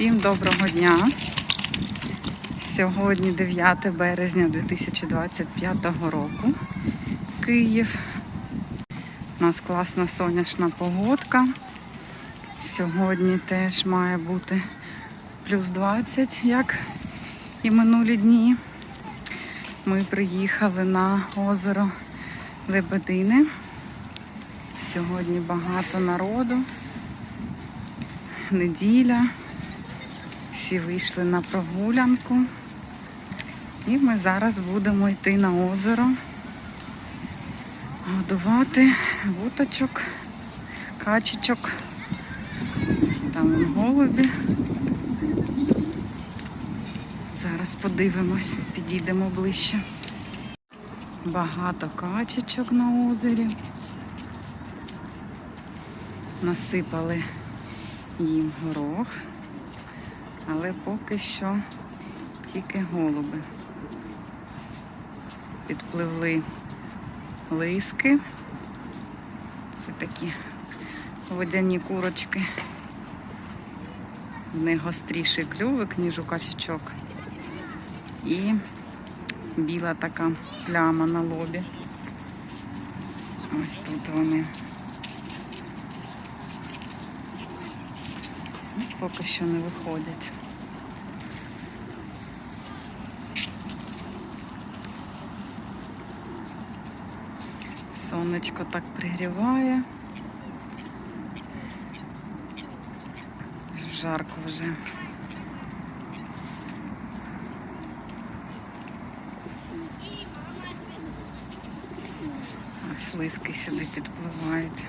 Всім доброго дня. Сьогодні 9 березня 2025 року. Київ. У нас класна сонячна погодка. Сьогодні теж має бути плюс 20, як і минулі дні. Ми приїхали на озеро Лебедини. Сьогодні багато народу. Неділя. Всі вийшли на прогулянку. І ми зараз будемо йти на озеро, годувати вуточок, качечок. Там голубі. Зараз подивимось, підійдемо ближче. Багато качечок на озері. Насипали їм горох, але поки що тільки голуби. Підпливли лиски. Це такі водяні курочки. В них гостріший клювик, ніж у качечок. І біла така пляма на лобі. Ось тут вони. Поки що не виходять. Сонечко так пригріває. Жарко вже. Ось лиски сюди підпливають.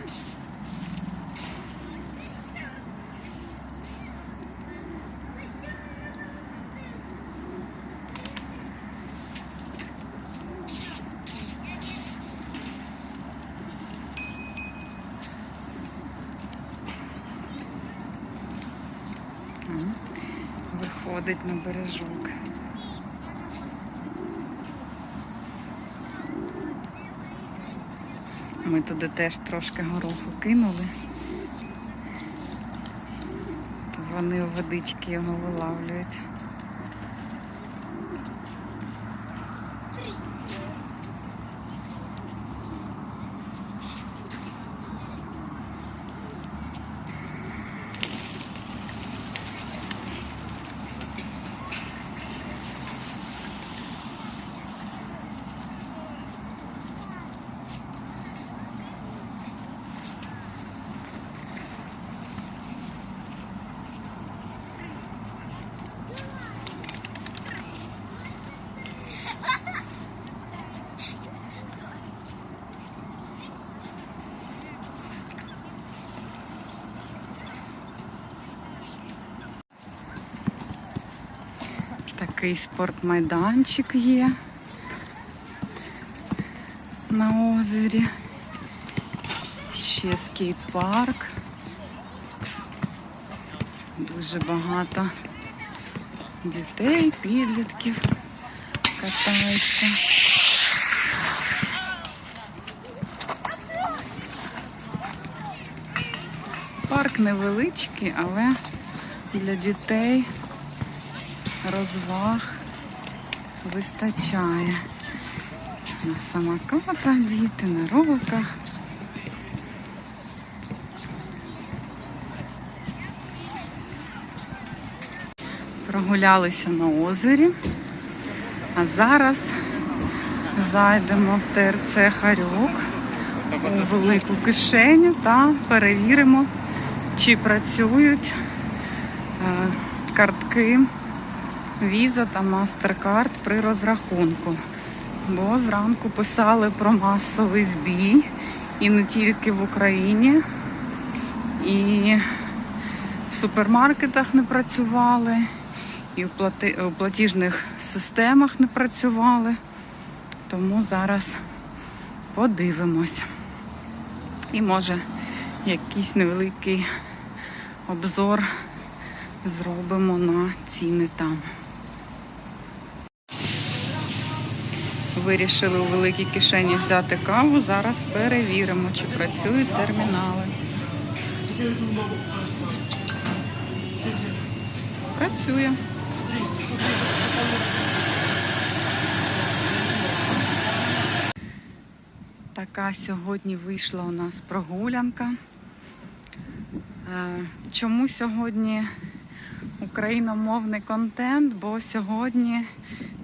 Виходить на бережок. Ми туди теж трошки гороху кинули. Вони водички його вилавлюють. Такий спортмайданчик є на озері. Ще скейт-парк. Дуже багато дітей, підлітків катаються. Парк невеличкий, але для дітей розваг вистачає. На самокатах діти, на роликах. Прогулялися на озері, а зараз зайдемо в ТРЦ Харюк у велику кишеню та перевіримо, чи працюють е, картки Visa та MasterCard при розрахунку. Бо зранку писали про масовий збій і не тільки в Україні, і в супермаркетах не працювали, і у платіжних системах не працювали. Тому зараз подивимось. І може якийсь невеликий обзор зробимо на ціни там. Вирішили у великій кишені взяти каву. Зараз перевіримо, чи працюють термінали. Працює. Така сьогодні вийшла у нас прогулянка. Е, Чому сьогодні україномовний контент? Бо сьогодні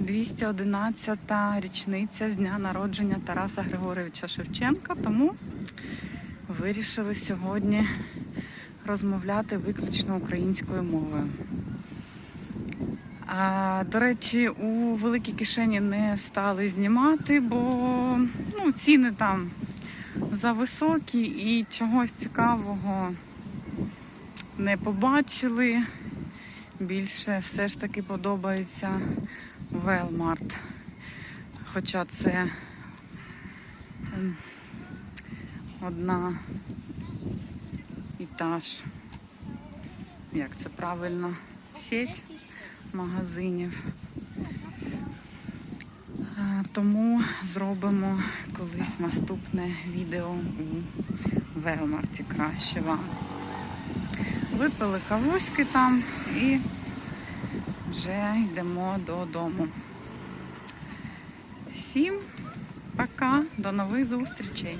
211-та річниця з дня народження Тараса Григоровича Шевченка, тому вирішили сьогодні розмовляти виключно українською мовою. А, до речі, у великій кишені не стали знімати, бо ну, ціни там зависокі і чогось цікавого не побачили. Більше все ж таки подобається Велмарт. Хоча це ем, одна і та ж, як це правильно, сеть магазинів. Е, Тому зробимо колись наступне відео у Велмарті краще вам. Випили кавуськи там і вже йдемо додому. Всім пока, до нових зустрічей!